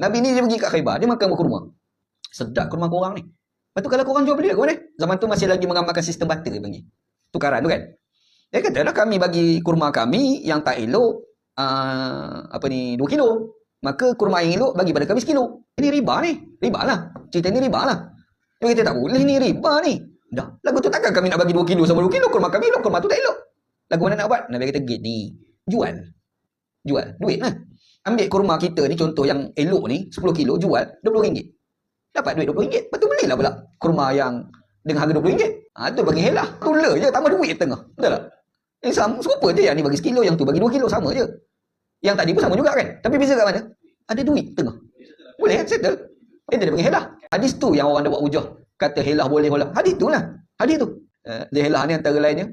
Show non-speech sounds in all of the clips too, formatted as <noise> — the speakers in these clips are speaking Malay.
Nabi ni dia pergi kat Khaybar, dia makan kurma. Sedap kurma korang ni. Lepas tu kalau korang jual beli kat mana? Zaman tu masih lagi mengamalkan sistem barter dia panggil. Tukaran tu kan. Dia kata lah kami bagi kurma kami yang tak elok uh, apa ni 2 kilo. Maka kurma yang elok bagi pada kami sekilo. Ini riba ni. Riba lah. Cerita ni riba lah. Dia kata tak boleh ni riba ni. Dah. Lagu tu takkan kami nak bagi 2 kilo sama 2 kilo. Kurma kami elok. Kurma tu tak elok. Lagu mana nak buat? Nabi kata gini. Jual. Jual. Duit lah. Ambil kurma kita ni contoh yang elok ni 10 kilo jual RM20. Dapat duit RM20. Lepas tu belilah pula kurma yang dengan harga RM20. Ha, tu bagi helah. Tula je tambah duit tengah. Betul tak? Yang sama, serupa je yang ni bagi sekilo, yang tu bagi dua kilo, sama je. Yang tadi pun sama juga kan? Tapi beza kat mana? Ada duit tengah. Boleh kan? Settle. Itu dia panggil helah. Hadis tu yang orang dah buat hujah. Kata helah boleh boleh. Hadis tu lah. Hadis tu. Uh, dia helah ni antara lainnya.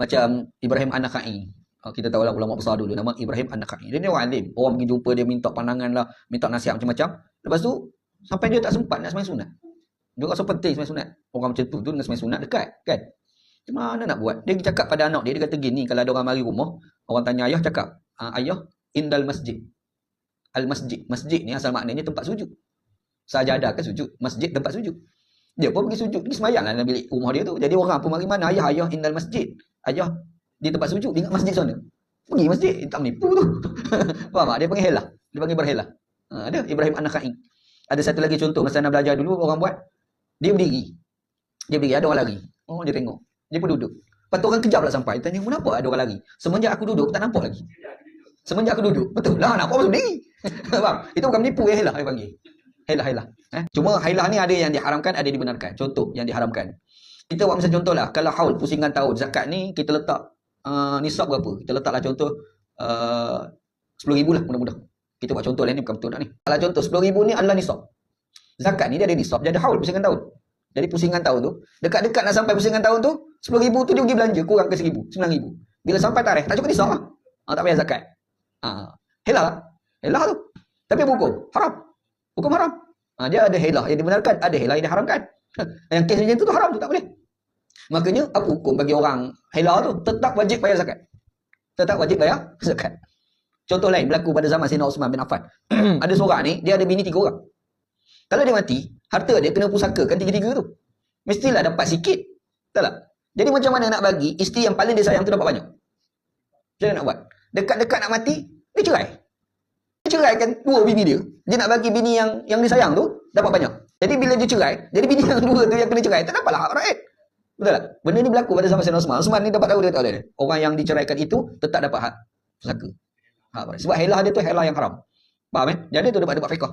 Macam Ibrahim An-Nakai. Oh, kita tahu lah ulama besar dulu. Nama Ibrahim An-Nakai. Dia ni orang alim. Orang pergi jumpa dia minta pandangan lah. Minta nasihat macam-macam. Lepas tu, sampai dia tak sempat nak semayang sunat. Dia rasa penting semayang sunat. Orang macam tu tu nak semayang sunat dekat. Kan? Mana nak buat? Dia cakap pada anak dia, dia kata gini, kalau ada orang mari rumah, orang tanya ayah cakap, ayah, indal masjid. Al-masjid. Masjid ni asal maknanya tempat sujud. Sajadah kan sujud. Masjid tempat sujud. Dia pun pergi sujud. Pergi semayang lah dalam bilik rumah dia tu. Jadi orang pun mari mana? Ayah, ayah, indal masjid. Ayah, di tempat sujud. Dia ingat masjid sana. Pergi masjid. Tak menipu tu. <laughs> Faham tak? Dia panggil helah. Dia panggil berhelah. Ha, ada Ibrahim An-Nakhai. Ada satu lagi contoh. Masa nak belajar dulu, orang buat. Dia berdiri. Dia berdiri. Ada orang lari. Oh, dia tengok. Dia pun duduk. Lepas tu orang kejap pula sampai. Tanya, kenapa ada orang lari? Semenjak aku duduk, tak nampak lagi. Semenjak aku duduk. Betul lah, nampak pasal diri. <laughs> Faham? Itu bukan menipu ya, helah dia panggil. Helah, helah. Eh? Cuma helah ni ada yang diharamkan, ada yang dibenarkan. Contoh yang diharamkan. Kita buat macam contoh lah. Kalau haul, pusingan tahun, zakat ni kita letak uh, nisab berapa? Kita letaklah contoh uh, 10 ribu lah mudah-mudah. Kita buat contoh lah ni, bukan betul tak ni. Kalau contoh 10 ribu ni adalah nisab. Zakat ni dia ada nisab, dia ada haul, pusingan tahun. Jadi pusingan tahun tu, dekat-dekat nak sampai pusingan tahun tu, RM10,000 tu dia pergi belanja, kurang ke RM1,000, RM9,000. Bila sampai tarikh, tak cukup nisab lah. Ha, tak payah zakat. Ha, helah lah. Helah tu. Tapi hukum, haram. Hukum haram. Ha, dia ada helah yang dibenarkan, ada helah yang diharamkan. <laughs> yang kes macam tu tu haram tu, tak boleh. Makanya, apa hukum bagi orang helah tu? Tetap wajib bayar zakat. Tetap wajib bayar zakat. Contoh lain berlaku pada zaman Sayyidina Osman bin Affan. <clears throat> ada seorang ni, dia ada bini tiga orang. Kalau dia mati, harta dia kena pusaka kan tiga-tiga tu. Mestilah dapat sikit. Betul tak? Jadi macam mana nak bagi isteri yang paling dia sayang tu dapat banyak? Macam mana nak buat? Dekat-dekat nak mati, dia cerai. Dia cerai kan dua bini dia. Dia nak bagi bini yang yang dia sayang tu dapat banyak. Jadi bila dia cerai, jadi bini <laughs> yang dua tu yang kena cerai, tak dapatlah rakyat. Betul tak? Benda ni berlaku pada zaman Sayyidina Osman. Osman ni dapat tahu dia tak ada. Orang yang diceraikan itu tetap dapat hak pusaka. Hak Sebab helah dia tu helah yang haram. Faham eh? Jadi tu dapat dapat fiqh.